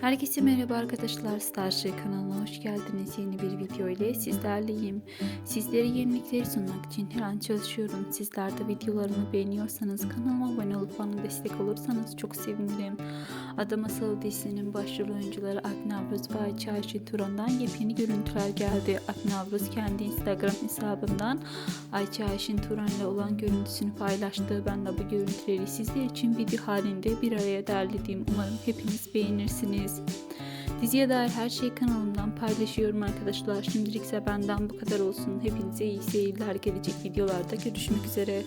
Herkese merhaba arkadaşlar. Starship kanalına hoş geldiniz. Yeni bir video ile sizlerleyim. Sizlere yenilikleri sunmak için her an çalışıyorum. Sizler de videolarımı beğeniyorsanız kanalıma abone olup bana destek olursanız çok sevinirim. Ada Masalı dizisinin başrol oyuncuları Akın Avruz ve Ayça Ayşe Turan'dan yepyeni görüntüler geldi. Akın Avruz kendi Instagram hesabından Ayça Ayşin Turan ile olan görüntüsünü paylaştı. Ben de bu görüntüleri sizler için video halinde bir araya derledim. Umarım hepiniz beğenirsiniz. Diziye dair her şeyi kanalımdan paylaşıyorum arkadaşlar. Şimdilik ise benden bu kadar olsun. Hepinize iyi seyirler. Gelecek videolarda görüşmek üzere.